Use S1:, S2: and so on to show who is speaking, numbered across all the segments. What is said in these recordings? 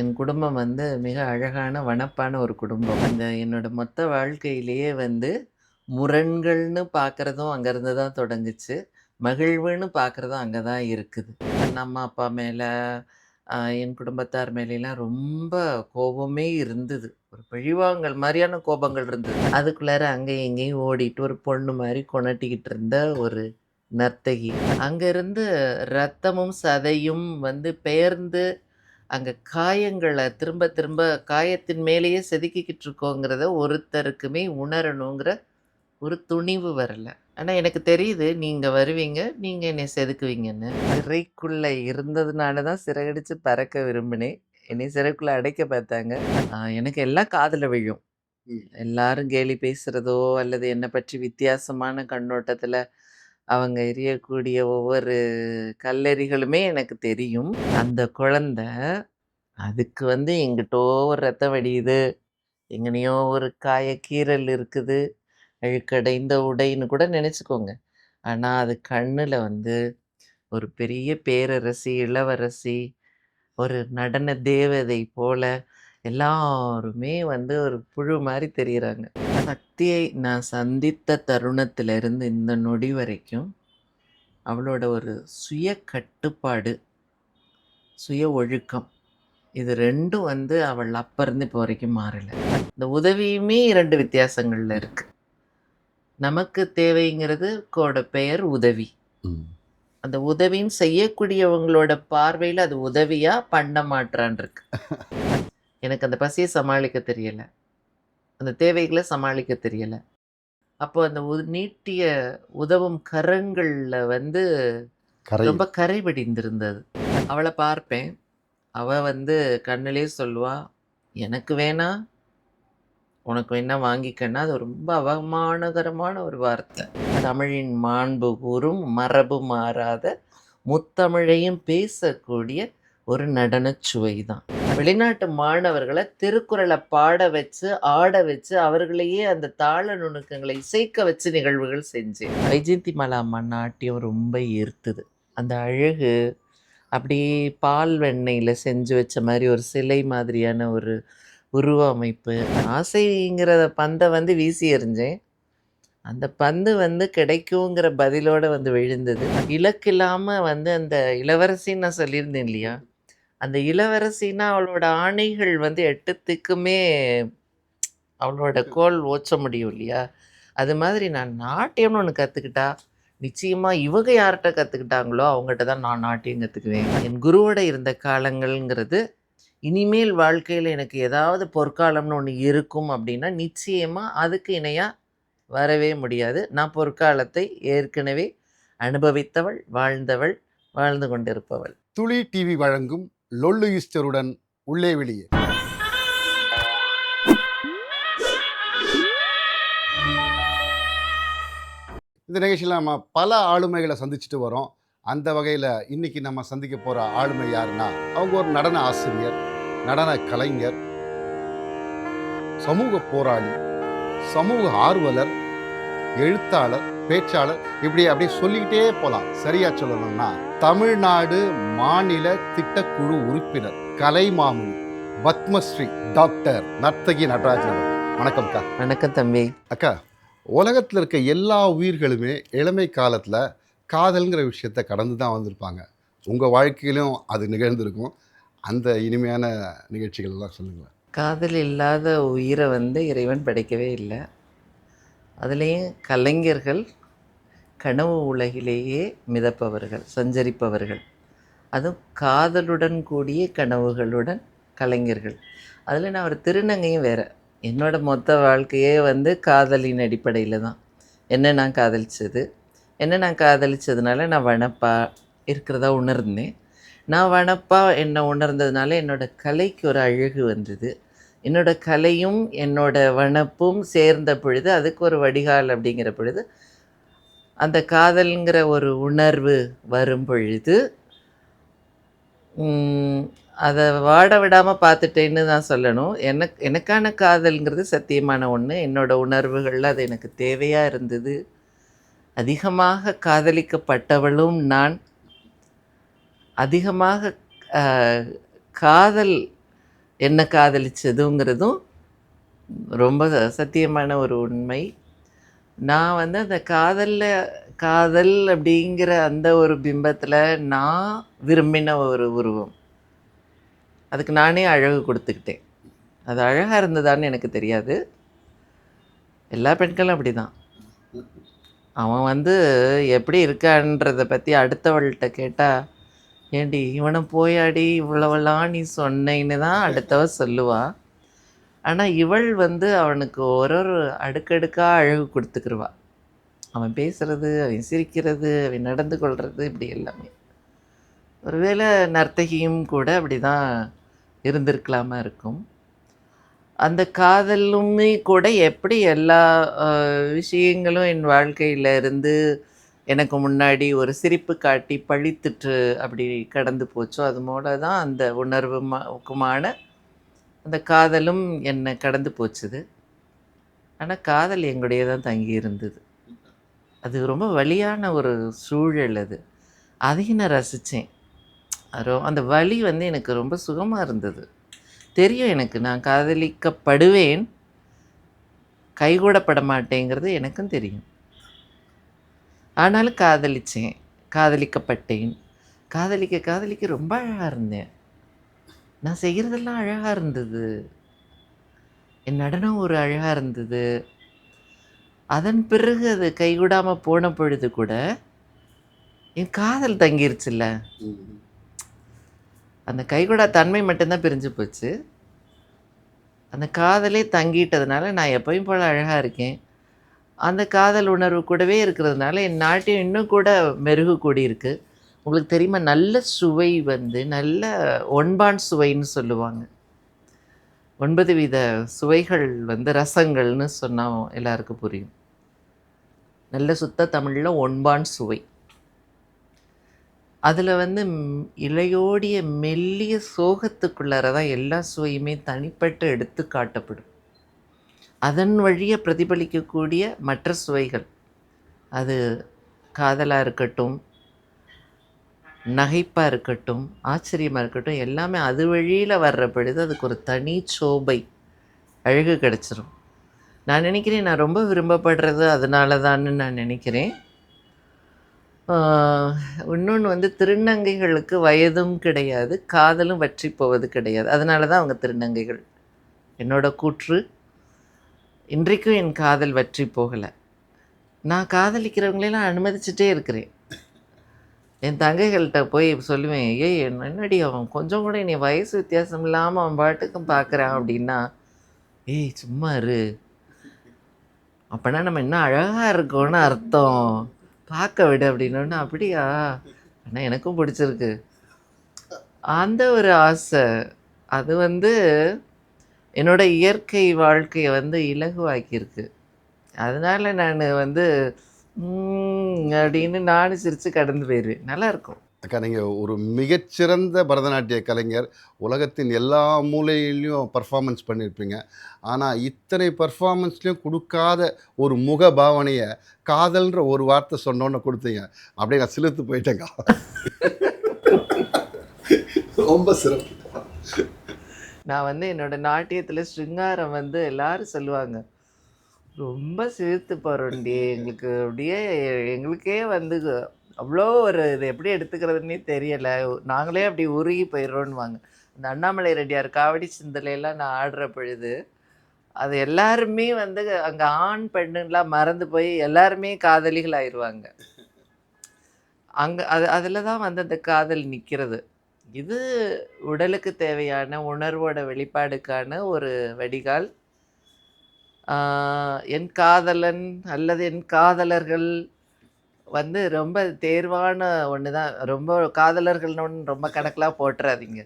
S1: என் குடும்பம் வந்து மிக அழகான, வனப்பான ஒரு குடும்பம். அந்த என்னோட மொத்த வாழ்க்கையிலேயே வந்து முரண்கள்னு பார்க்குறதும் அங்கேருந்து தான் தொடங்குச்சு. மகிழ்வுன்னு பார்க்குறதும் அங்கே தான் இருக்குது. என் அம்மா, அப்பா மேலே என் குடும்பத்தார் மேலேலாம் ரொம்ப கோபமே இருந்தது. ஒரு பழிவாங்கல் மாதிரியான கோபங்கள் இருந்தது. அதுக்குள்ளார அங்கேயும் இங்கேயும் ஓடிட்டு ஒரு பொண்ணு மாதிரி கொணட்டிக்கிட்டு இருந்த ஒரு நர்த்தகி. அங்கேருந்து ரத்தமும், சதையும் வந்து பெயர்ந்து அங்க காயங்கள திரும்ப திரும்ப காயத்தின் மேலேயே செதுக்கிக்கிட்டு இருக்கோங்கிறத ஒருத்தருக்குமே உணரணுங்கிற ஒரு துணிவு வரல. ஆனா எனக்கு தெரியுது, நீங்க வருவீங்க, நீங்க என்னைய செதுக்குவீங்கன்னு. சிறைக்குள்ள இருந்ததுனால தான் சிறகடிச்சு பறக்க விரும்பினேன். என்னைய சிறைக்குள்ள அடைக்க பார்த்தாங்க. எனக்கு எல்லாம் காதுல விழும். எல்லாரும் கேலி பேசுறதோ, அல்லது என்ன பற்றி வித்தியாசமான கண்ணோட்டத்துல அவங்க எரியக்கூடிய ஒவ்வொரு கல்லெறிகளுமே எனக்கு தெரியும். அந்த குழந்த அதுக்கு வந்து எங்கிட்டோ ஒரு ரத்தம் வடியுது, எங்கனையோ ஒரு காயக்கீரல் இருக்குது, அழுக்கடைந்த உடைன்னு கூட நினச்சிக்கோங்க ஆனால் அது கண்ணில் வந்து ஒரு பெரிய பேரரசி, இளவரசி, ஒரு நடன தேவதை போல எல்லாருமே வந்து ஒரு புழு மாதிரி தெரியிறாங்க. சக்தியை நான் சந்தித்த தருணத்திலிருந்து இந்த நொடி வரைக்கும், அவளோட ஒரு சுய கட்டுப்பாடு, சுய ஒழுக்கம், இது 2ம் வந்து அவள் அப்ப இருந்து இப்போ வரைக்கும் மாறல. இந்த உதவியுமே 2 வித்தியாசங்கள்ல இருக்கு. நமக்கு தேவைங்கிறது கோட பெயர் உதவி. அந்த உதவின்னு செய்யக்கூடியவங்களோட பார்வையில அது உதவியா, பண்டமாற்றான்னு இருக்கு. எனக்கு அந்த பசிய சமாளிக்க தெரியல. அந்த தேவைகள சமாளிக்க தெரியல. அப்போ அந்த நீட்டிய உதவும் கரங்கள்ல வந்து. ரொம்ப கரை படிந்திருந்தது. அவள பார்ப்பேன். அவ வந்து கண்ணுலயே சொல்லுவா, "எனக்கு வேணா, உனக்கு வேணா வாங்கிக்கன்னா" அது ரொம்ப அவமானகரமான ஒரு வார்த்தை. தமிழின் மாண்பு கூறும், மரபு மாறாத, முத்தமிழையும் பேசக்கூடிய ஒரு நடனச்சுவை தான். வெளிநாட்டு மாணவர்களை திருக்குறளை பாட வச்சு, ஆட வச்சு, அவர்களையே அந்த தாள நுணுக்கங்களை இசைக்க வச்சு நிகழ்வுகள் செஞ்சேன். வைஜெயந்திமாலா அம்மா நாட்டியம் ரொம்ப ஈர்த்துது அந்த அழகு, அப்படியே பால் வெண்ணெயில் செஞ்சு வச்ச மாதிரி ஒரு சிலை மாதிரியான ஒரு உருவ அமைப்பு. ஆசைங்கிற பந்தை வந்து வீசி எறிஞ்சேன். அந்த பந்து வந்து கிடைக்குங்கிற பதிலோடு வந்து விழுந்தது. இலக்கில்லாம வந்து அந்த இளவரசின்னு நான் சொல்லியிருந்தேன் இல்லையா? அந்த இளவரசின்னா அவளோட ஆணைகள் வந்து 8 திக்குமே அவளோட கோல் ஓச்ச முடியும் இல்லையா? அது மாதிரி நான் நாட்டியம்னு ஒண்ணு கத்துக்கிட்டா, நிச்சயமா இவங்க யார்ட்ட கத்துக்கிட்டாங்களோ, அவங்கட்ட தான் நான் நாட்டியம் கத்துக்குவேன். என் குருவோட இருந்த காலங்கள்ங்கிறது, இனிமேல் வாழ்க்கையில எனக்கு ஏதாவது பொற்காலம்னு ஒண்ணு இருக்கும் அப்படின்னா, நிச்சயமா அதுக்கு இணையா வரவே முடியாது. நான் பொற்காலத்தை ஏற்கனவே அனுபவித்தவள், வாழ்ந்தவள், வாழ்ந்து கொண்டிருப்பவள்.
S2: துளி டிவி வழங்கும் லொல்லு ஈஸ்டருடன் உள்ளே வெளியே. இந்த நிகழ்ச்சியில் நம்ம பல ஆளுமைகளை சந்திச்சுட்டு வரோம். அந்த வகையில இன்னைக்கு நம்ம சந்திக்க போற ஆளுமை யாருன்னா, அவங்க ஒரு நடன ஆசிரியர், நடன கலைஞர், சமூக போராளி, சமூக ஆர்வலர், எழுத்தாளர், பேச்சாளர் இப்படி அப்படியே சொல்லிக்கிட்டே போலாம். சரியா சொல்லணும்னா, தமிழ்நாடு மாநில திட்டக்குழு உறுப்பினர், கலைமாமணி, பத்மஸ்ரீ, டாக்டர் நர்த்தகி நடராஜன் அவர்கள். வணக்கம்க்கா.
S1: வணக்கம் தம்பி.
S2: அக்கா, உலகத்துல இருக்க எல்லா உயிர்களுமே இளமை காலத்துல காதல்ங்கிற விஷயத்த கடந்து தான் வந்திருப்பாங்க. உங்க வாழ்க்கையிலும் அது நிகழ்ந்திருக்கும். அந்த இனிமையான நிகழ்ச்சிகள் எல்லாம் சொல்லுங்களேன்.
S1: காதல் இல்லாத உயிர வந்து இறைவன் படைக்கவே இல்ல. அதுலயும் கலைஞர்கள் கனவு உலகிலேயே மிதப்பவர்கள், சஞ்சரிப்பவர்கள். அதுவும் காதலுடன் கூடிய கனவுகளுடன் கலைஞர்கள். அதில் நான் ஒரு திருநங்கையும் வேறு என்னோடய மொத்த வாழ்க்கையே வந்து காதலின் அடிப்படையில் தான். என்ன நான் காதலிச்சது. என்ன நான் காதலிச்சதுனால நான் வனப்பா இருக்கிறதா உணர்ந்தேன். நான் வனப்பா என்னை உணர்ந்ததுனால என்னோடய கலைக்கு ஒரு அழகு வந்தது. என்னோட கலையும், என்னோடய வனப்பும் சேர்ந்த பொழுது, அதுக்கு ஒரு வடிகால் அப்படிங்கிற பொழுது, அந்த காதல்ங்கிற ஒரு உணர்வு வரும் பொழுது, அதை வாட விடாமல் பார்த்துட்டேன்னு தான் சொல்லணும். எனக் எனக்கான காதல்ங்கிறது சத்தியமான ஒன்று என்னோட உணர்வுகளில் அது எனக்கு தேவையாக இருந்தது. அதிகமாக காதலிக்கப்பட்டவளும் நான் அதிகமாக காதல் என்ன காதலிச்சதுங்கிறதும் ரொம்ப சத்தியமான ஒரு உண்மை நான் வந்து அந்த காதலில் காதல் அப்படிங்கிற அந்த ஒரு பிம்பத்தில் நான் விரும்பின ஒரு உருவம். அதுக்கு நானே அழகு கொடுத்துக்கிட்டேன். அது அழகாக இருந்ததான்னு எனக்கு தெரியாது. எல்லா பெண்களும் அப்படி தான் அவன் வந்து எப்படி இருக்கான்றதை பற்றி அடுத்தவள்கிட்ட கேட்டால் ஏண்டி இவனை போயாடி இவ்வளவெல்லாம் நீ சொன்னேன்னு தான் அடுத்தவ சொல்லுவாள் ஆனால் இவள் வந்து அவனுக்கு ஒரு ஒரு அடுக்கடுக்காக அழகு கொடுத்துக்கிருவா. அவன் பேசுகிறது அவன் சிரிக்கிறது அவன் நடந்து கொள்வது இப்படி எல்லாமே. ஒருவேளை நர்த்தகியும் கூட அப்படி தான் இருந்திருக்கலாமா இருக்கும். அந்த காதலுமே கூட எப்படி எல்லா விஷயங்களும் என் வாழ்க்கையில இருந்து எனக்கு முன்னாடி ஒரு சிரிப்பு காட்டி பழித்துட்டு அப்படி கடந்து போச்சோ அது போல தான் அந்த உணர்வுக்குமான அந்த காதலும் என்னை கடந்து போச்சுது. ஆனால் காதல் எங்களுடைய தான் தங்கி இருந்தது. அது ரொம்ப வழியான ஒரு சூழல் அது. அதையும் நான் ரசித்தேன் அந்த வலி வந்து எனக்கு ரொம்ப சுகமாக இருந்தது. தெரியும் எனக்கு நான் காதலிக்கப்படுவேன். கைகூடப்பட மாட்டேங்கிறது எனக்கும் தெரியும். ஆனாலும் காதலிச்சேன். காதலிக்கப்பட்டேன். காதலிக்க காதலிக்க ரொம்ப அழகாக இருந்தேன். நான் செய்கிறதெல்லாம் அழகாக இருந்தது. என் நடனம் ஒரு அழகாக இருந்தது. அதன் பிறகு அது கைகூடாமல் போன பொழுது கூட என் காதல் தங்கிருச்சுல்ல. அந்த கைகூடா தன்மை மட்டும்தான் பிரிஞ்சு போச்சு. அந்த காதலே தங்கிட்டதுனால நான் எப்பயும் போல் அழகாக இருக்கேன். அந்த காதல் உணர்வு கூடவே இருக்கிறதுனால என் நாட்டியம் இன்னும் கூட மெருகு கூடி இருக்கு உங்களுக்கு தெரியுமா நல்ல சுவை வந்து நல்ல ஒன்பான் சுவைன்னு சொல்லுவாங்க. ஒன்பது வித சுவைகள் வந்து ரசங்கள்னு சொன்னால் எல்லாருக்கும் புரியும். நல்ல சுத்த தமிழில் ஒன்பான் சுவை. அதில் வந்து ம், மெல்லிய சோகத்துக்குள்ளார தான் எல்லா சுவையுமே தனிப்பட்டு எடுத்து காட்டப்படும். அதன் வழியை பிரதிபலிக்கக்கூடிய மற்ற சுவைகள். அது காதலாக இருக்கட்டும் நகைப்பாக இருக்கட்டும் ஆச்சரியமாக இருக்கட்டும் எல்லாமே அது வழியில் வர்ற பொழுது அதுக்கு ஒரு தனி சோபை அழகு கிடச்சிரும். நான் நினைக்கிறேன் நான் ரொம்ப விரும்பப்படுறது அதனால தான்னு நான் நினைக்கிறேன். இன்னொன்று வந்து திருநங்கைகளுக்கு வயதும் கிடையாது காதலும் வற்றி போவது கிடையாது. அதனால தான் அவங்க திருநங்கைகள். என்னோட கூற்று இன்றைக்கும் என் காதல் வற்றி போகலை. நான் காதலிக்கிறவங்களெல்லாம் அனுமதிச்சுட்டே இருக்கிறேன். என் தங்கைகள்கிட்ட போய் சொல்லுவேன் ஏய் என்னடி அவன் கொஞ்சம் கூட நீ வயசு வித்தியாசம் இல்லாமல் அவன் பாட்டுக்கும் பார்க்குறான் அப்படின்னா ஏய் சும்மா இரு. அப்போனா நம்ம இன்னும் அழகாக இருக்கோன்னு அர்த்தம். பார்க்க விடு அப்படின்னோடனே அப்படியா? ஆனால் எனக்கும் பிடிச்சிருக்கு. அந்த ஒரு ஆசை. அது வந்து என்னோட இயற்கை வாழ்க்கையை வந்து இலகுவாக்கியிருக்கு. அதனால் நான் வந்து அப்படின்னு நானும் சிரித்து கடந்து போயிடுவேன் நல்லா இருக்கும்
S2: அக்கா நீங்கள் ஒரு மிகச்சிறந்த பரதநாட்டிய கலைஞர். உலகத்தின் எல்லா மூலையிலையும் பர்ஃபார்மன்ஸ் பண்ணியிருப்பீங்க ஆனால் இத்தனை பர்ஃபார்மன்ஸ்லையும் கொடுக்காத ஒரு முக பாவனையை காதல்ன்ற ஒரு வார்த்தை சொன்னோன்னு கொடுத்தீங்க. அப்படியே நான் சிலுத்து போயிட்டேங்க்கா ரொம்ப சிறப்பு.
S1: நான் வந்து என்னோட நாட்டியத்தில் ஸ்ருங்காரம் வந்து எல்லாரும் சொல்லுவாங்க. ரொம்ப சிரித்து போகிறோண்டி எங்களுக்கு அப்படியே எங்களுக்கே வந்து அவ்வளோ ஒரு இது எப்படி எடுத்துக்கிறதுனே தெரியலை. நாங்களே அப்படி உருகி போயிடுறோன்னுவாங்க. இந்த அண்ணாமலை ரெட்டியார் காவடி சிந்தலையெல்லாம் நான் ஆடுற பொழுது அது எல்லாருமே வந்து அங்கே ஆண் பெண்ணுலாம் மறந்து போய் எல்லாருமே காதலிகள் ஆயிடுவாங்க. அங்கே அது அதில் தான் வந்து அந்த காதல் நிற்கிறது இது உடலுக்கு தேவையான உணர்வோட வெளிப்பாடுக்கான ஒரு வடிகால். என் காதலன் அல்லது என் காதலர்கள் வந்து ரொம்ப தேர்வான ஒன்று தான் ரொம்ப காதலர்கள்னு ஒன்று ரொம்ப கணக்கெலாம் போட்டுறாதீங்க.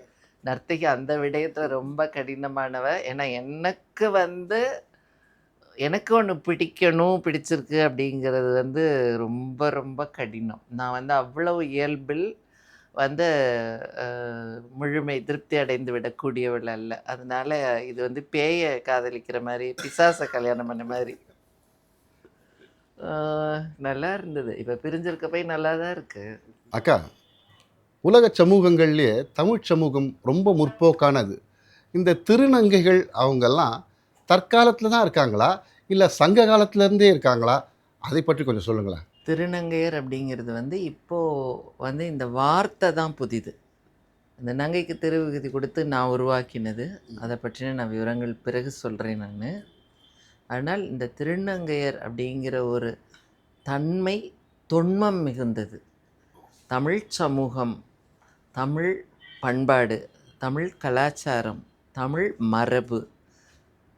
S1: நர்த்தகி அந்த விடயத்தில் ரொம்ப கடினமானவ. ஏன்னா எனக்கு வந்து எனக்கு ஒன்று பிடிக்கணும் பிடிச்சிருக்கு அப்படிங்கிறது வந்து ரொம்ப ரொம்ப கடினம். நான் வந்து அவ்வளவு இயல்பில் வந்து முழுமை திருப்தி அடைந்து விடக்கூடியவள் அல்ல. அதனால இது வந்து பேயை காதலிக்கிற மாதிரி பிசாசை கல்யாணம் பண்ண மாதிரி. நல்லா இருந்தது. இப்போ பிரிஞ்சிருக்க போய் நல்லா தான் இருக்கு.
S2: அக்கா உலக சமூகங்கள்லேயே தமிழ் சமூகம் ரொம்ப முற்போக்கானது. இந்த திருநங்கைகள் அவங்கெல்லாம் தற்காலத்தில் தான் இருக்காங்களா? இல்லை சங்க காலத்துலேருந்தே இருக்காங்களா? அதை பற்றி கொஞ்சம் சொல்லுங்களேன்.
S1: திருநங்கையர் அப்படிங்கிறது வந்து இப்போ வந்து இந்த வார்த்தை தான் புதிது. இந்த நங்கைக்கு திருவிகுதி கொடுத்து நான் உருவாக்கினது அதை பற்றின நான் விவரங்கள் பிறகு சொல்கிறேன் நான். ஆனால் இந்த திருநங்கையர் அப்படிங்கிற ஒரு தன்மை தொன்மம் மிகுந்தது. தமிழ் சமூகம் தமிழ் பண்பாடு தமிழ் கலாச்சாரம் தமிழ் மரபு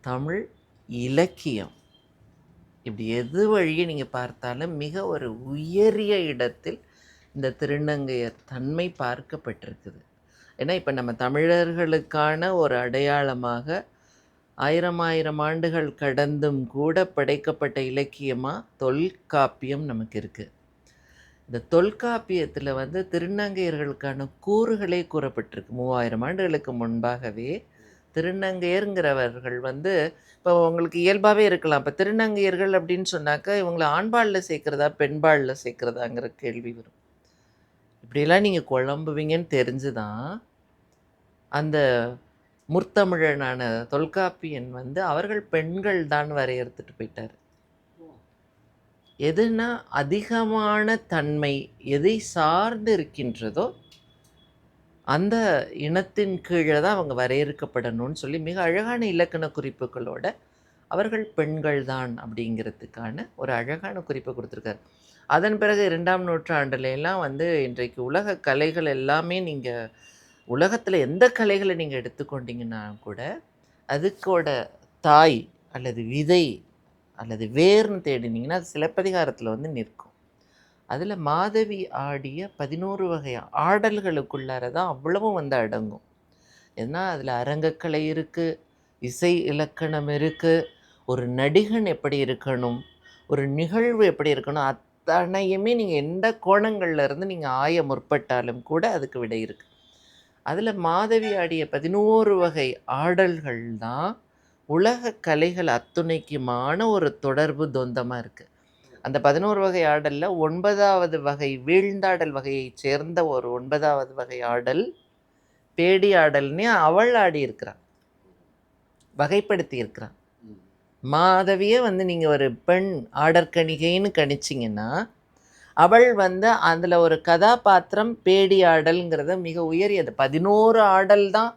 S1: தமிழ் இலக்கியம் இப்படி எது வழியை நீங்கள் பார்த்தாலும் மிக ஒரு உயரிய இடத்தில் இந்த திருநங்கையர் தன்மை பார்க்கப்பட்டிருக்குது. ஏன்னா இப்போ நம்ம தமிழர்களுக்கான ஒரு அடையாளமாக ஆயிரம் ஆயிரம் ஆண்டுகள் கடந்தும் கூட படைக்கப்பட்ட இலக்கியமாக தொல்காப்பியம் நமக்கு இருக்குது இந்த தொல்காப்பியத்தில் வந்து திருநங்கையர்களுக்கான கூறுகளே கூறப்பட்டிருக்கு. மூவாயிரம் ஆண்டுகளுக்கு முன்பாகவே திருநங்கையருங்கிறவர்கள் வந்து இப்போ உங்களுக்கு இயல்பாகவே இருக்கலாம். இப்போ திருநங்கையர்கள் அப்படின்னு சொன்னாக்கா இவங்களை ஆண்பாளில் சேர்க்குறதா பெண்பாளில் சேர்க்குறதாங்கிற கேள்வி வரும். இப்படியெல்லாம் நீங்கள் குழம்புவீங்கன்னு தெரிஞ்சு தான் அந்த முர்த்தமிழனான தொல்காப்பியன் வந்து அவர்கள் பெண்கள் தான் வரையறுத்துட்டு போயிட்டார். எதுனா அதிகமான தன்மை எதை சார்ந்து இருக்கின்றதோ அந்த இனத்தின் கீழே தான் அவங்க வரையறுக்கப்படணும்னு சொல்லி மிக அழகான இலக்கண குறிப்புகளோட அவர்கள் பெண்கள் தான் அப்படிங்கிறதுக்கான ஒரு அழகான குறிப்பை கொடுத்துருக்காரு. அதன் பிறகு இரண்டாம் நூற்றாண்டுலாம் வந்து இன்றைக்கு உலக கலைகள் எல்லாமே நீங்கள் உலகத்தில் எந்த கலைகளை நீங்கள் எடுத்துக்கொண்டீங்கன்னா கூட அதுக்கோட தாய் அல்லது விதை அல்லது வேர்னு தேடினீங்கன்னா அது சிலப்பதிகாரத்தில் வந்து நிற்கும். அதில் மாதவி ஆடிய பதினோரு வகை ஆடல்களுக்குள்ளார தான் அவ்வளவும் வந்து அடங்கும். ஏன்னா அதில் அரங்கக்கலை இருக்குது இசை இலக்கணம் இருக்குது ஒரு நடிகன் எப்படி இருக்கணும் ஒரு நிகழ்வு எப்படி இருக்கணும் அத்தனையுமே நீங்கள் எந்த கோணங்கள்லேருந்து நீங்கள் ஆய முற்பட்டாலும் கூட அதுக்கு விடை இருக்குது அதில் மாதவி ஆடிய பதினோரு வகை ஆடல்கள் தான் உலக கலைகள் அத்துணைக்குமான ஒரு தொடர்பு தொந்தமாக இருக்குது அந்த பதினோரு வகை ஆடலில் ஒன்பதாவது வகை வீழ்ந்தாடல் வகையைச் சேர்ந்த ஒரு ஒன்பதாவது வகை ஆடல் பேடி ஆடல்னே அவள் ஆடி இருக்கிறான் வகைப்படுத்தி இருக்கிறான் மாதவியே வந்து நீங்கள் ஒரு பெண் ஆடற்கணிகைன்னு கணிச்சிங்கன்னா அவள் வந்து அதில் ஒரு கதாபாத்திரம் பேடி ஆடல்ங்கிறத மிக உயரியது. பதினோரு ஆடல் தான்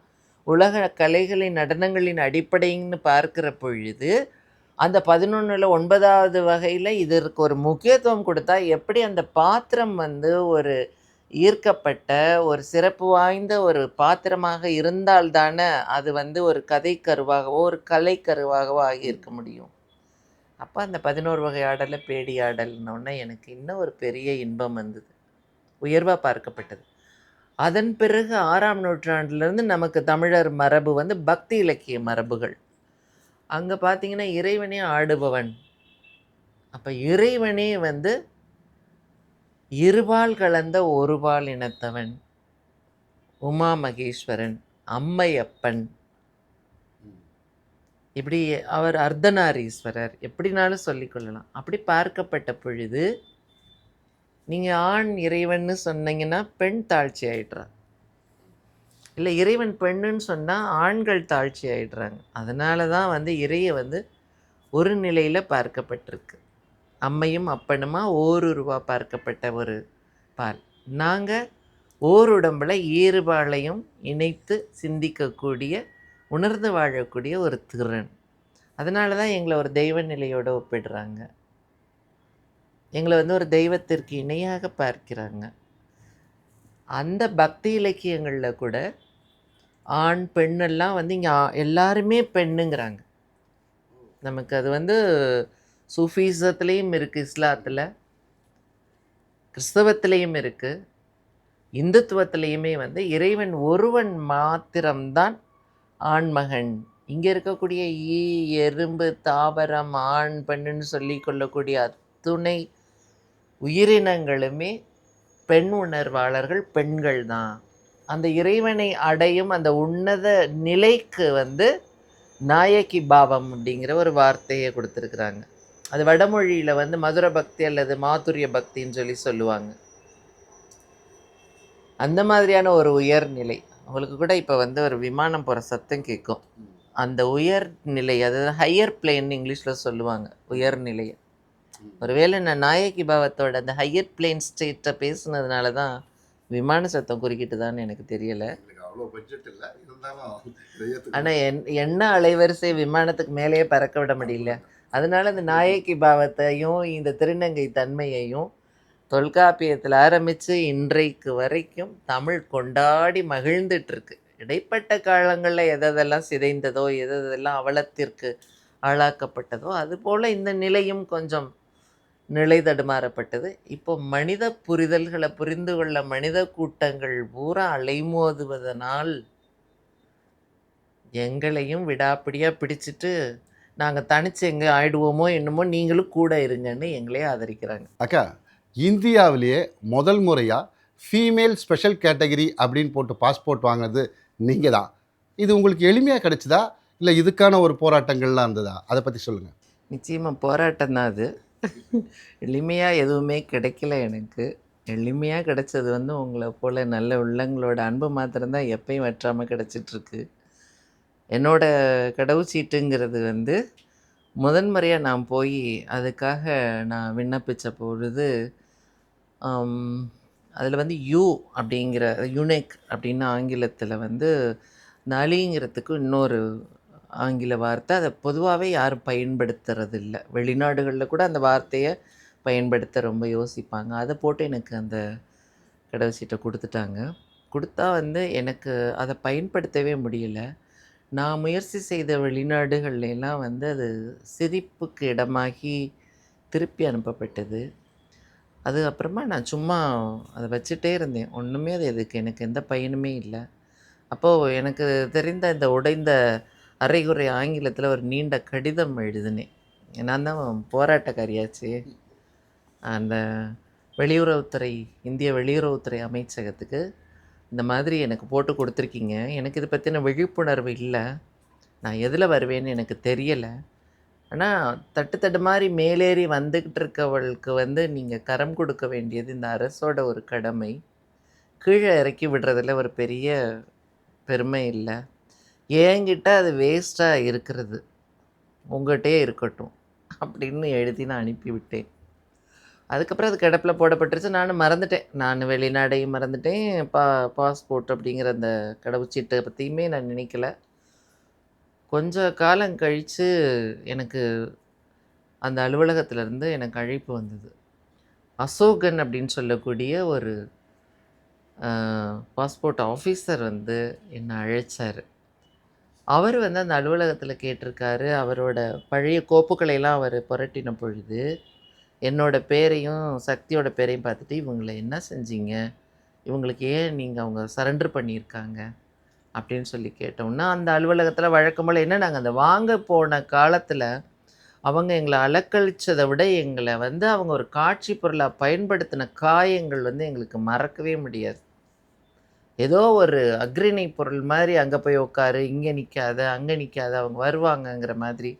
S1: உலக கலைகளின் நடனங்களின் அடிப்படைன்னு பார்க்கிற பொழுது அந்த பதினொன்றில் ஒன்பதாவது வகையில் இதற்கு ஒரு முக்கியத்துவம் கொடுத்தா எப்படி அந்த பாத்திரம் வந்து ஒரு ஈர்க்கப்பட்ட ஒரு சிறப்பு வாய்ந்த ஒரு பாத்திரமாக இருந்தால் தானே அது வந்து ஒரு கதை கருவாகவோ ஒரு கலை கருவாகவோ ஆகியிருக்க முடியும். அப்போ அந்த பதினோரு வகை ஆடலை பேடி ஆடல்னோடனே எனக்கு இன்னும் ஒரு பெரிய இன்பம் வந்தது. உயர்வாக பார்க்கப்பட்டது. அதன் பிறகு ஆறாம் நூற்றாண்டுலேருந்து நமக்கு தமிழர் மரபு வந்து பக்தி இலக்கிய மரபுகள். அங்கே பார்த்தீங்கன்னா இறைவனே ஆடுபவன். அப்போ இறைவனே வந்து இருபால் கலந்த ஒருபால் இனத்தவன். உமா மகேஸ்வரன் அம்மையப்பன். இப்படி அவர் அர்த்தநாரீஸ்வரர். எப்படினாலும் சொல்லிக்கொள்ளலாம் அப்படி பார்க்கப்பட்ட பொழுது நீங்கள் ஆண் இறைவன்னு சொன்னீங்கன்னா பெண் தாழ்ச்சி ஆயிடுறான் இல்லை இறைவன் பெண்ணுன்னு சொன்னால் ஆண்கள் தாழ்ச்சி ஆயிடுறாங்க. அதனால தான் வந்து இறையை வந்து ஒரு நிலையில் பார்க்கப்பட்டிருக்கு. அம்மையும் அப்பனுமா ஓருருவா பார்க்கப்பட்ட ஒரு பால். நாங்கள் ஓருடம்பில் ஈறுபாளையும் இணைத்து சிந்திக்கக்கூடிய உணர்ந்து வாழக்கூடிய ஒரு திறன். அதனால தான் எங்களை ஒரு தெய்வ நிலையோடு ஒப்பிடுறாங்க. எங்களை வந்து ஒரு தெய்வத்திற்கு இணையாக பார்க்கிறாங்க. அந்த பக்தி இலக்கியங்களில் கூட ஆண் பெண்ணெல்லாம் வந்து இங்கே எல்லாருமே பெண்ணுங்கிறாங்க. நமக்கு அது வந்து சூஃபிசத்துலேயும் இருக்குது இஸ்லாத்தில். கிறிஸ்தவத்திலையும் இருக்குது இந்துத்துவத்திலையுமே வந்து இறைவன் ஒருவன் மாத்திரம்தான் ஆண்மகன் இங்கே இருக்கக்கூடிய ஈ எறும்பு தாவரம் ஆண் பெண்ணுன்னு சொல்லி கொள்ளக்கூடிய அத்துணை உயிரினங்களுமே பெண் உணர்வாளர்கள் பெண்கள் தான் அந்த இறைவனை அடையும் அந்த உன்னத நிலைக்கு வந்து நாயகி பாவம் அப்படிங்கிற ஒரு வார்த்தையை கொடுத்துருக்குறாங்க. அது வடமொழியில் வந்து மதுர பக்தி அல்லது மாதுரிய பக்தின்னு சொல்லி சொல்லுவாங்க. அந்த மாதிரியான ஒரு உயர்நிலை. அவங்களுக்கு கூட இப்போ வந்து ஒரு விமானம் போகிற சத்தம் கேட்கும் அந்த உயர்நிலை அதாவது ஹையர் பிளேன் இங்கிலீஷில் சொல்லுவாங்க உயர்நிலையை. ஒருவேளை நான் நாயகி பாவத்தோட அந்த ஹையர் பிளேன் ஸ்டேட்டை பேசுனதுனால தான் விமான சத்தம் குறுக்கிட்டுதான்னு எனக்கு தெரியல. ஆனால் என் என்ன அலைவரிசை விமானத்துக்கு மேலேயே பறக்க விட முடியல. அதனால இந்த நாயகி பாவத்தையும் இந்த திருநங்கை தன்மையையும் தொல்காப்பியத்தில் ஆரம்பித்து இன்றைக்கு வரைக்கும் தமிழ் கொண்டாடி மகிழ்ந்துட்டு இருக்கு இடைப்பட்ட காலங்களில் எதெல்லாம் சிதைந்ததோ எதெல்லாம் அவலத்திற்கு ஆளாக்கப்பட்டதோ அதுபோல் இந்த நிலையும் கொஞ்சம் நிலை தடுமாறப்பட்டது. இப்போ மனித புரிதல்களை புரிந்து கொள்ள மனித கூட்டங்கள் பூரா அலைமோதுவதனால் எங்களையும் விடாப்பிடியாக பிடிச்சிட்டு நாங்கள் தனிச்சு எங்கே ஆயிடுவோமோ என்னமோ நீங்களும் கூட இருங்கன்னு எங்களே ஆதரிக்கிறாங்க.
S2: அக்கா இந்தியாவிலேயே முதல் முறையாக ஃபீமேல் ஸ்பெஷல் கேட்டகரி அப்படின்னு போட்டு பாஸ்போர்ட் வாங்கினது நீங்கள் தான் இது உங்களுக்கு எளிமையாக கிடைச்சதா? இல்லை இதுக்கான ஒரு போராட்டங்கள்லாம் இருந்ததா? அதை பற்றி சொல்லுங்கள்
S1: நிச்சயமாக போராட்டம் தான் அது. எளிமையாக எதுவுமே கிடைக்கல எனக்கு. எளிமையாக கிடைச்சது வந்து உங்களை போல் நல்ல உள்ளங்களோட அன்பு மாத்திரம்தான் எப்பயும் வற்றாமல் கிடச்சிட்ருக்கு. என்னோட கடவுச்சீட்டுங்கிறது வந்து முதன்முறையாக நான் போய் அதுக்காக நான் விண்ணப்பித்த பொழுது அதில் வந்து யூ அப்படிங்கிற யுனெக் அப்படின்னு ஆங்கிலத்தில் வந்து நலிங்கிறதுக்கு இன்னொரு ஆங்கில வார்த்தை அதை பொதுவாகவே யாரும் பயன்படுத்துறது வெளிநாடுகளில் கூட அந்த வார்த்தையை பயன்படுத்த ரொம்ப யோசிப்பாங்க. அதை போட்டு எனக்கு அந்த கடவுச்சீட்டை கொடுத்துட்டாங்க. கொடுத்தா வந்து எனக்கு அதை பயன்படுத்தவே முடியல. நான் முயற்சி செய்த வெளிநாடுகள்லாம் வந்து அது சிரிப்புக்கு இடமாகி திருப்பி அனுப்பப்பட்டது. அது அப்புறமா நான் சும்மா அதை வச்சுட்டே இருந்தேன். ஒன்றுமே அது எதுக்கு? எனக்கு எந்த பயனுமே இல்லை. அப்போது எனக்கு தெரிந்த இந்த உடைந்த அரைகுறை ஆங்கிலத்தில் ஒரு நீண்ட கடிதம் எழுதினேன். நான் தான் போராட்டக்காரியாச்சு. அந்த வெளியுறவுத்துறை இந்திய வெளியுறவுத்துறை அமைச்சகத்துக்கு இந்த மாதிரி எனக்கு போட்டு கொடுத்துருக்கீங்க. எனக்கு இதை பற்றின விழிப்புணர்வு இல்லை. நான் எதில் வருவேன்னு எனக்கு தெரியலை. ஆனால் தட்டு தட்டு மாதிரி மேலேறி வந்துக்கிட்டு இருக்கவளுக்கு வந்து நீங்கள் கரம் கொடுக்க வேண்டியது இந்த அரசோட ஒரு கடமை. கீழே இறக்கி விடுறதுல ஒரு பெரிய பெருமை இல்லை. என்கிட்ட அது வேஸ்ட்டாக இருக்கிறது. உங்கள்கிட்டே இருக்கட்டும் அப்படின்னு எழுதி நான் அனுப்பிவிட்டேன். அதுக்கப்புறம் அது கிடப்பில் போடப்பட்டுருச்சு. நான் மறந்துட்டேன். நான் வெளிநாடையும் மறந்துட்டேன். பா பாஸ்போர்ட் அப்படிங்கிற அந்த கடவுச்சீட்டை பற்றியுமே நான் நினைக்கல. கொஞ்ச காலம் கழித்து எனக்கு அந்த அலுவலகத்திலேருந்து எனக்கு அழைப்பு வந்தது. அசோகன் அப்படின்னு சொல்லக்கூடிய ஒரு பாஸ்போர்ட் ஆஃபீஸர் வந்து என்னை அழைச்சார். அவர் வந்து அந்த அலுவலகத்தில் கேட்டிருக்காரு. அவரோட பழைய கோப்புகளையெல்லாம் அவர் புரட்டின பொழுது என்னோட பேரையும் சக்தியோட பேரையும் பார்த்துட்டு இவங்களை என்ன செஞ்சீங்க? இவங்களுக்கு ஏன் நீங்கள் அவங்க சரண்டர் பண்ணியிருக்காங்க? அப்படின்னு சொல்லி கேட்டோம்னா அந்த அலுவலகத்தில் வழக்கம் போல் என்ன நாங்கள் அந்த வாங்க போன காலத்தில் அவங்க எங்களை அலக்கழிச்சதை விட எங்களை வந்து அவங்க ஒரு காட்சி பொருளாக பயன்படுத்தின காயங்கள் வந்து எங்களுக்கு மறக்கவே முடியாது. ஏதோ ஒரு அக்ரிணை பொருள் மாதிரி அங்கே போய் உட்காரு இங்கே நிற்காத அங்கே நிற்காத அவங்க வருவாங்கங்கிற மாதிரி.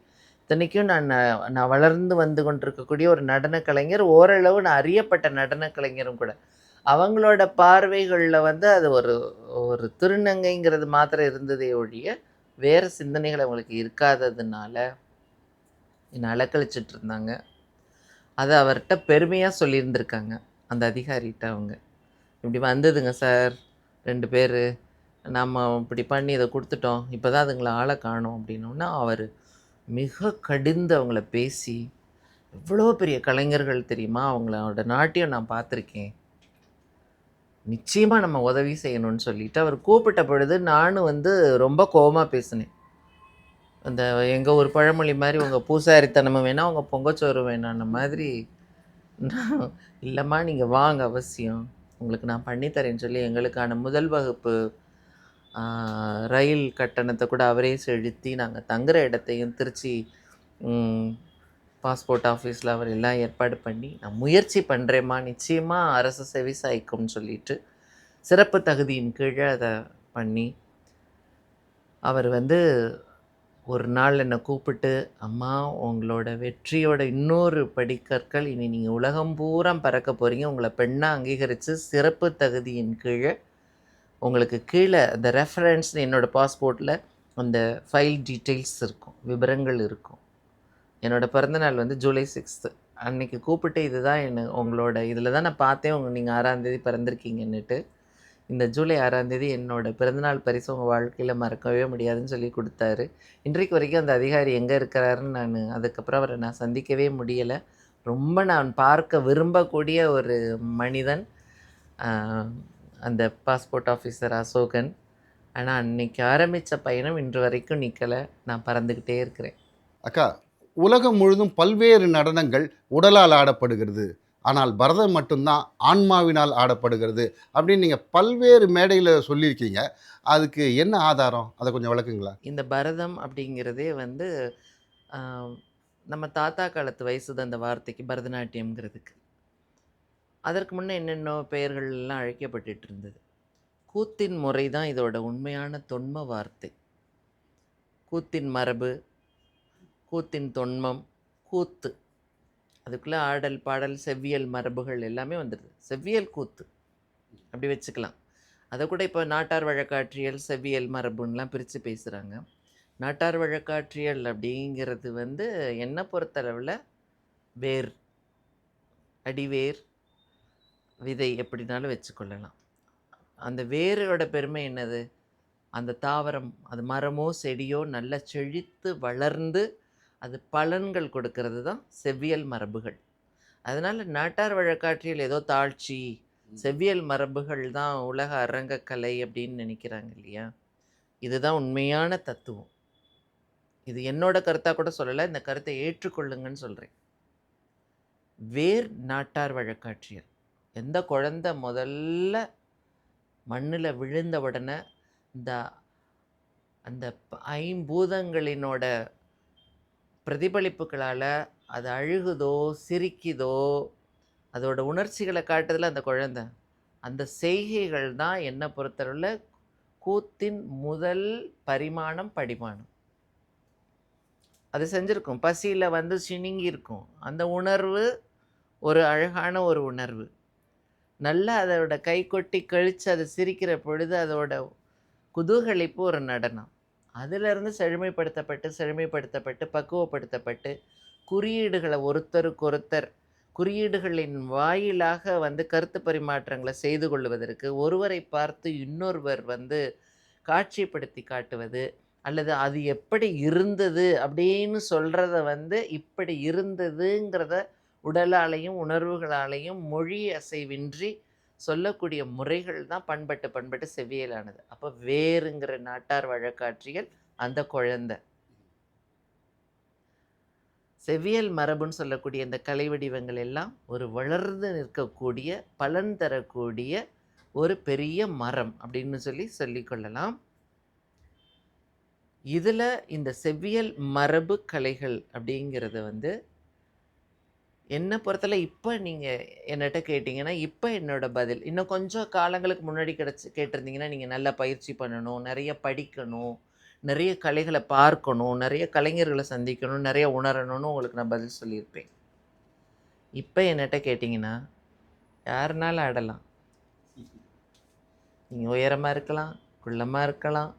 S1: இத்தனைக்கும் நான் நான் வளர்ந்து வந்து கொண்டிருக்கக்கூடிய ஒரு நடன கலைஞர் ஓரளவு நான் அறியப்பட்ட நடன கலைஞரும் கூட. அவங்களோட பார்வைகளில் வந்து அது ஒரு ஒரு திருநங்கைங்கிறது மாத்திரம் இருந்ததே ஒழிய வேறு சிந்தனைகள் அவங்களுக்கு இருக்காததுனால என்னை அலக்கழிச்சிட்டு இருந்தாங்க. அதை அவர்கிட்ட பெருமையாக சொல்லியிருந்திருக்காங்க. அந்த அதிகாரிகிட்ட அவங்க. இப்படி வந்ததுங்க சார். ரெண்டு பேர். நம்ம இப்படி பண்ணி இதை கொடுத்துட்டோம். இப்போ தான் அதுங்களை ஆளை காணோம் அப்படின்னோன்னா அவர் மிக கடிந்து அவங்கள பேசி எவ்வளோ பெரிய கலைஞர்கள் தெரியுமா? அவங்களோட நாட்டியம் நான் பார்த்துருக்கேன். நிச்சயமாக நம்ம உதவி செய்யணும்னு சொல்லிட்டு அவர் கூப்பிட்ட பொழுது நானும் வந்து ரொம்ப கோபமாக பேசினேன். அந்த எங்கள் ஒரு பழமொழி மாதிரி உங்கள் பூசாரித்தனமும் வேணாம் உங்கள் பொங்கச்சோறு வேணான்ன மாதிரி. நான் இல்லைம்மா நீங்கள் வாங்க அவசியம். உங்களுக்கு நான் பண்ணித்தரேன்னு சொல்லி எங்களுக்கான முதல் வகுப்பு ரயில் கட்டணத்தை கூட அவரே செலுத்தி நாங்கள் தங்குற இடத்தையும் திருச்சி பாஸ்போர்ட் ஆஃபீஸில் அவர் எல்லாம் ஏற்பாடு பண்ணி நான் முயற்சி பண்ணுறேம்மா நிச்சயமாக அரசு செவி சாய்க்கும்னு சொல்லிட்டு சிறப்பு தகுதியின் கீழே அதை பண்ணி அவர் வந்து ஒரு நாள் என்னை கூப்பிட்டு அம்மா உங்களோட வெற்றியோட இன்னொரு படிக்கற்கள் இனி நீங்கள் உலகம் பூரா பறக்க போகிறீங்க உங்களை பெண்ணாக அங்கீகரித்து சிறப்பு தகுதியின் கீழே உங்களுக்கு கீழே அந்த ரெஃபரன்ஸ் என்னோடய பாஸ்போர்ட்டில் அந்த ஃபைல் டீட்டெயில்ஸ் இருக்கும் விவரங்கள் இருக்கும். என்னோடய பிறந்தநாள் வந்து ஜூலை சிக்ஸ்த்து அன்னைக்கு கூப்பிட்டு இதுதான் என்ன உங்களோட இதில் தான் நான் பார்த்தேன். உங்கள் நீங்கள் ஆறாந்தேதி பிறந்திருக்கீங்கன்னுட்டு இந்த ஜூலை ஆறாந்தேதி என்னோட பிறந்தநாள் பரிசு உங்கள் வாழ்க்கையில் மறக்கவே முடியாதுன்னு சொல்லி கொடுத்தாரு. இன்றைக்கு வரைக்கும் அந்த அதிகாரி எங்கே இருக்கிறாருன்னு நான் அதுக்கப்புறம் அவரை நான் சந்திக்கவே முடியலை. ரொம்ப நான் பார்க்க விரும்பக்கூடிய ஒரு மனிதன் அந்த பாஸ்போர்ட் ஆஃபீஸர் அசோகன். ஆனால் அன்னைக்கு ஆரம்பித்த பயணம் இன்று வரைக்கும் நிற்கலை நான் பறந்துக்கிட்டே இருக்கிறேன்.
S2: அக்கா உலகம் முழுதும் பல்வேறு நடனங்கள் உடலால் ஆடப்படுகிறது. ஆனால் பரதம் மட்டும்தான் ஆன்மாவினால் ஆடப்படுகிறது அப்படின்னு நீங்கள் பல்வேறு மேடையில் சொல்லியிருக்கீங்க. அதுக்கு என்ன ஆதாரம்? அதை கொஞ்சம் விளக்குங்களா
S1: இந்த பரதம் அப்படிங்கிறதே வந்து நம்ம தாத்தா காலத்து வயசு தான் அந்த வார்த்தைக்கு பரதநாட்டியம்ங்கிறதுக்கு. அதற்கு முன்னே என்னென்ன பெயர்கள் எல்லாம் அழைக்கப்பட்டுட்டு இருந்தது. கூத்தின் முறை தான் இதோட உண்மையான தொன்ம வார்த்தை. கூத்தின் மரபு கூத்தின் தொன்மம் கூத்து. அதுக்குள்ளே ஆடல் பாடல் செவ்வியல் மரபுகள் எல்லாமே வந்துடுது செவ்வியல் கூத்து. அப்படி வச்சுக்கலாம். அதை கூட இப்போ நாட்டார் வழக்காற்றியல் செவ்வியல் மரபுன்னெலாம் பிரித்து பேசுகிறாங்க நாட்டார் வழக்காற்றியல் அப்படிங்கிறது வந்து என்னை பொறுத்தளவில்? வேர். அடிவேர். விதை எப்படினாலும் வச்சுக்கொள்ளலாம். அந்த வேரோட பெருமை என்னது? அந்த தாவரம் அது மரமோ செடியோ நல்லா செழித்து வளர்ந்து அது பலன்கள் கொடுக்கறது தான் செவ்வியல் மரபுகள். அதனால் நாட்டார் வழக்காற்றியல் ஏதோ தாழ்ச்சி செவ்வியல் மரபுகள் தான் உலக அரங்கக்கலை அப்படின்னு நினைக்கிறாங்க இல்லையா? இதுதான் உண்மையான தத்துவம். இது என்னோட கருத்தாக கூட சொல்லலை இந்த கருத்தை ஏற்றுக்கொள்ளுங்கன்னு சொல்கிறேன் வேர் நாட்டார் வழக்காற்றியல். எந்த குழந்தை முதல்ல மண்ணில் விழுந்த உடனே இந்த அந்த ஐம்பூதங்களினோட பிரதிபலிப்புகளால் அது அழுகுதோ சிரிக்குதோ அதோட உணர்ச்சிகளை காட்டுதில் அந்த குழந்தை. அந்த செய்கைகள் தான் என்னை பொறுத்தளவில் கூத்தின் முதல் பரிமாணம் படிமானம் அது செஞ்சுருக்கும். பசியில் வந்து சினுங்கி இருக்கும் அந்த உணர்வு ஒரு அழகான ஒரு உணர்வு. நல்லா அதோட கை கொட்டி கழித்து அதை சிரிக்கிற பொழுது அதோட குதூகலிப்பு ஒரு நடனம். அதிலிருந்து செழுமைப்படுத்தப்பட்டு செழுமைப்படுத்தப்பட்டு பக்குவப்படுத்தப்பட்டு குறியீடுகளை ஒருத்தருக்கொருத்தர் குறியீடுகளின் வாயிலாக வந்து கருத்து பரிமாற்றங்களை செய்து கொள்வதற்கு ஒருவரை பார்த்து இன்னொருவர் வந்து காட்சிப்படுத்தி காட்டுவது அல்லது அது எப்படி இருந்தது அப்படின்னு சொல்கிறத வந்து இப்படி இருந்ததுங்கிறத உடலாலையும் உணர்வுகளாலையும் மொழி அசைவின்றி சொல்லக்கூடிய முறைகள் தான் பண்பட்டு பண்பட்டு செவ்வியலானது. அப்போ வேறுங்கிற நாட்டார் வழக்காற்றியல் அந்த குழந்தை. செவ்வியல் மரபுன்னு சொல்லக்கூடிய இந்த கலை வடிவங்கள் எல்லாம் ஒரு வளர்ந்து நிற்கக்கூடிய பலன் தரக்கூடிய ஒரு பெரிய மரம் அப்படின்னு சொல்லி சொல்லிக்கொள்ளலாம் இதில் இந்த செவ்வியல் மரபு கலைகள் அப்படிங்கிறது வந்து என்னை பொறுத்தல இப்போ நீங்கள் என்னட்ட கேட்டிங்கன்னா இப்போ என்னோட பதில். இன்னும் கொஞ்சம் காலங்களுக்கு முன்னாடி கிடச்சி கேட்டிருந்தீங்கன்னா நீங்கள் நல்லா பயிற்சி பண்ணணும் நிறைய படிக்கணும் நிறைய கலைகளை பார்க்கணும் நிறைய கலைஞர்களை சந்திக்கணும் நிறைய உணரணும்னு உங்களுக்கு நான் பதில் சொல்லியிருப்பேன். இப்போ என்னட்ட கேட்டிங்கன்னா யாருனாலும் ஆடலாம். நீங்கள் உயரமாக இருக்கலாம் குள்ளமாக இருக்கலாம்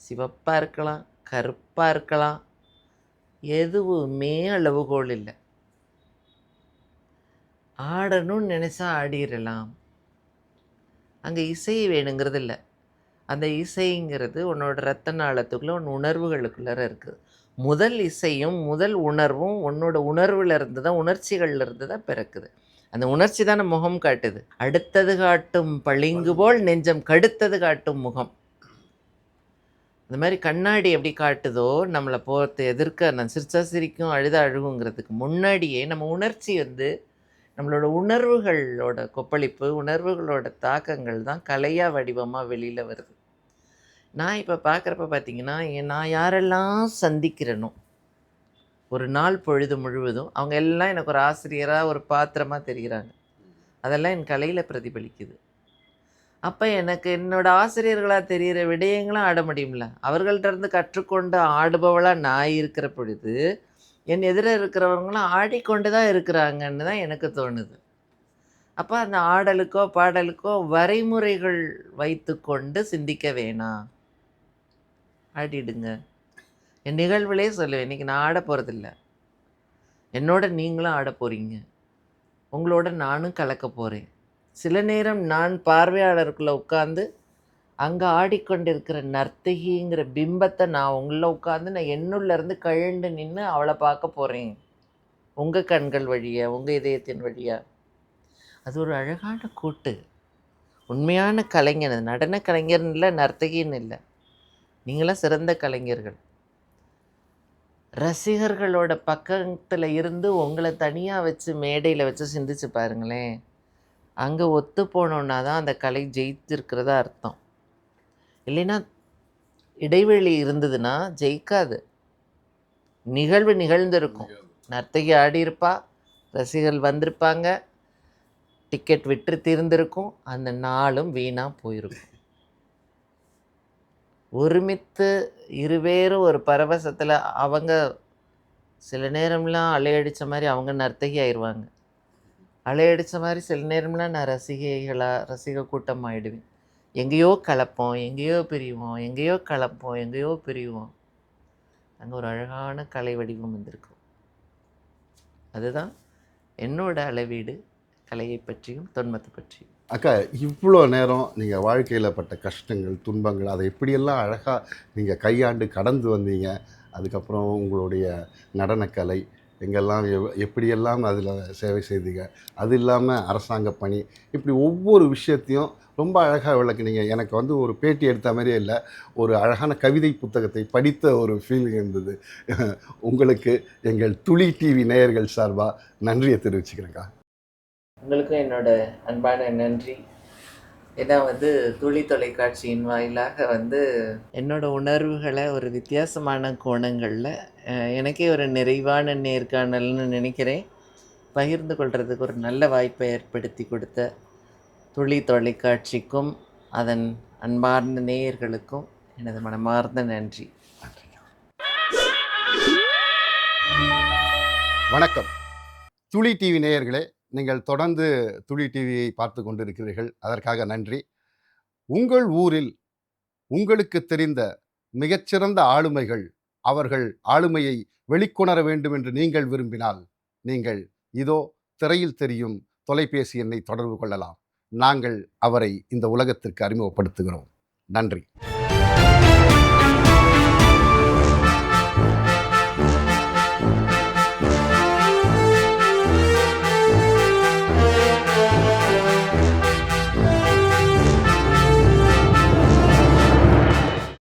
S1: சிவப்பாக இருக்கலாம் கருப்பாக இருக்கலாம். எதுவுமே அளவுகோல் இல்லை. ஆடணும்னு நினச்சா ஆடிடலாம் அங்கே இசை வேணுங்கிறது இல்லை அந்த இசைங்கிறது உன்னோட ரத்த நாளத்துக்குள்ளே உன் உணர்வுகளுக்குள்ளார இருக்குது முதல் இசையும் முதல் உணர்வும் உன்னோட உணர்வில் இருந்து தான் உணர்ச்சிகளில் இருந்து தான் பிறக்குது. அந்த உணர்ச்சி தானே முகம் காட்டுது. அடுத்தது காட்டும் பளிங்கு போல் நெஞ்சம் கடுத்தது காட்டும் முகம். இந்த மாதிரி கண்ணாடி எப்படி காட்டுதோ நம்மளை போகிறது எதிர்க்க நான் சிரிச்சா சிரிக்கும் அழுத அழுகுங்கிறதுக்கு முன்னாடியே நம்ம உணர்ச்சி வந்து நம்மளோட உணர்வுகளோட கொப்பளிப்பு உணர்வுகளோட தாக்கங்கள் தான் கலையாக வடிவமாக வெளியில் வருது. நான் இப்போ பார்க்குறப்ப பார்த்தீங்கன்னா நான் யாரெல்லாம் சந்திக்கிறேனோ ஒரு நாள் பொழுது முழுவதும் அவங்க எல்லாம் எனக்கு ஒரு ஆசிரியராக ஒரு பாத்திரமாக தெரிகிறாங்க. அதெல்லாம் என் கலையில் பிரதிபலிக்குது. அப்போ எனக்கு என்னோடய ஆசிரியர்களாக தெரிகிற விடயங்களும் ஆட முடியும்ல. அவர்கள்ட்ட இருந்து கற்றுக்கொண்டு ஆடுபவளாக நான் இருக்கிற பொழுது என் எதிர இருக்கிறவங்களும் ஆடிக்கொண்டு தான் இருக்கிறாங்கன்னு தான் எனக்கு தோணுது. அப்போ அந்த ஆடலுக்கோ பாடலுக்கோ வரைமுறைகள் வைத்துக்கொண்டு சிந்திக்க வேணாம். ஆடிடுங்க. என் நிகழ்வுலே சொல்லுவேன் இன்றைக்கி நான் ஆட போகிறதில்ல என்னோட நீங்களும் ஆட போகிறீங்க உங்களோட நானும் கலக்க போகிறேன் சில நேரம் நான் பார்வையாளருக்குள்ளே உட்காந்து அங்கே ஆடிக்கொண்டிருக்கிற நர்த்தகிங்கிற பிம்பத்தை நான் உங்களை உட்காந்து நான் என்னுள்ளேருந்து கழுண்டு கழண்டு நின்று அவளை பார்க்க போகிறேன் உங்கள் கண்கள் வழியா உங்கள் இதயத்தின் வழியா? அது ஒரு அழகான கூட்டு. உண்மையான கலைஞர் அது. நடன கலைஞர்னு இல்லை நர்த்தகின்னு இல்லை. நீங்களாம் சிறந்த கலைஞர்கள். ரசிகர்களோட பக்கத்தில் இருந்து உங்களை தனியாக வச்சு மேடையில் வச்சு சிந்திச்சு பாருங்களேன். அங்கே ஒத்து போனோன்னா தான் அந்த கலை ஜெயித்திருக்கிறதா அர்த்தம். இல்லைன்னா இடைவெளி இருந்ததுன்னா ஜெயிக்காது. நிகழ்வு நிகழ்ந்திருக்கும். நர்த்தகி ஆடியிருப்பா ரசிகர்கள் வந்திருப்பாங்க டிக்கெட் விற்று தீர்ந்திருக்கும் அந்த நாளும் வீணாக போயிருக்கும். ஒருமித்து இருவேறும் ஒரு பரவசத்தில் அவங்க சில நேரம்லாம் அலையடித்த மாதிரி அவங்க நர்த்தகி ஆயிடுவாங்க. அலையடித்த மாதிரி சில நேரம்லாம் நான் ரசிகைகளாக ரசிக கூட்டம் ஆயிடுவேன் எங்கேயோ கலப்போம் எங்கேயோ பிரிவோம் எங்கேயோ கலப்போம் எங்கேயோ பிரிவோம். அங்கே ஒரு அழகான கலை வடிவம் வந்திருக்கும். அதுதான் என்னோட அளவீடு கலையை பற்றியும் தொன்மத்தை பற்றியும்.
S2: அக்கா இவ்வளோ நேரம் நீங்கள் வாழ்க்கையில் பட்ட கஷ்டங்கள் துன்பங்கள் அதை எப்படியெல்லாம் அழகாக நீங்கள் கையாண்டு கடந்து வந்தீங்க அதுக்கப்புறம் உங்களுடைய நடனக்கலை எங்கெல்லாம் எவ்- எப்படியெல்லாம் அதில் சேவை செய்தீங்க அது இல்லாமல் அரசாங்க பணி இப்படி ஒவ்வொரு விஷயத்தையும் ரொம்ப அழகாக விளக்குனீங்க. எனக்கு வந்து ஒரு பேட்டி எடுத்த மாதிரியே இல்லை. ஒரு அழகான கவிதை புத்தகத்தை படித்த ஒரு ஃபீலிங் இருந்தது. உங்களுக்கு எங்கள் துளி டிவி நேயர்கள் சார்பாக நன்றியை தெரிவிச்சுக்கிறேங்க்கா
S1: உங்களுக்கும் என்னோட அன்பான நன்றி. ஏன்னா வந்து துளி தொலைக்காட்சியின் வாயிலாக வந்து என்னோட உணர்வுகளை ஒரு வித்தியாசமான கோணங்களில் எனக்கே ஒரு நிறைவான நேர்காணல்னு நினைக்கிறேன். பகிர்ந்து கொள்கிறதுக்கு ஒரு நல்ல வாய்ப்பை ஏற்படுத்தி கொடுத்த துளி தொலைக்காட்சிக்கும் அதன் அன்பார்ந்த நேயர்களுக்கும் எனது மனமார்ந்த நன்றி.
S2: வணக்கம். துளி டிவி நேயர்களே நீங்கள் தொடர்ந்து துளி டிவியை பார்த்து கொண்டிருக்கிறீர்கள். அதற்காக நன்றி. உங்கள் ஊரில் உங்களுக்கு தெரிந்த மிகச்சிறந்த ஆளுமைகள் அவர்கள் ஆளுமையை வெளிக்கொணர வேண்டும் என்று நீங்கள் விரும்பினால் நீங்கள் இதோ திரையில் தெரியும் தொலைபேசி எண்ணை தொடர்பு கொள்ளலாம். நாங்கள் அவரை இந்த உலகத்திற்கு அறிமுகப்படுத்துகிறோம். நன்றி.